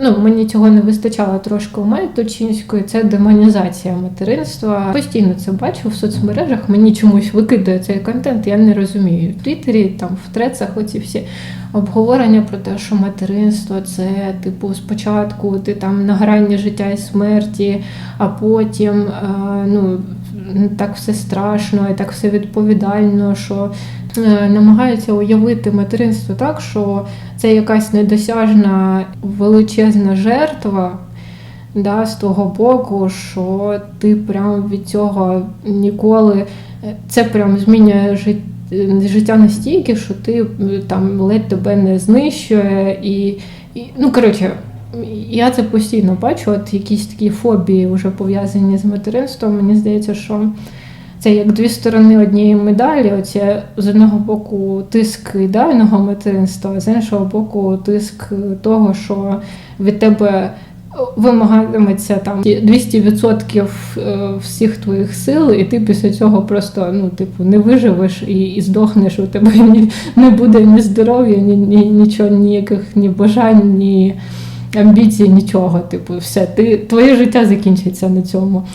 ну мені цього не вистачало трошки у Малі Тучинської, це демонізація материнства. Постійно це бачу в соцмережах. Мені чомусь викидає цей контент. Я не розумію. В Твіттері, там в трецах, оці всі обговорення про те, що материнство це типу спочатку ти там на грані життя і смерті, а потім е, ну так все страшно і так все відповідально, що е, намагаються уявити материнство так, що це якась недосяжна величезна жертва. Да, з того боку, що ти прям від цього ніколи це прям змінює життя життя настільки, що ти е, там ледь тебе не знищує, і, і ну коротше, я це постійно бачу. От якісь такі фобії вже пов'язані з материнством. Мені здається, що це як дві сторони однієї медалі. Оце з одного боку тиск ідеального материнства, а з іншого боку, тиск того, що від тебе вимагатиметься там 200% е, всіх твоїх сил, і ти після цього просто ну, типу, не виживеш і, і здохнеш. У тебе ні, не буде ні здоров'я, ні, ні нічого, ніяких ні бажань, ні амбіцій, нічого. Типу, все, ти твоє життя закінчиться на цьому.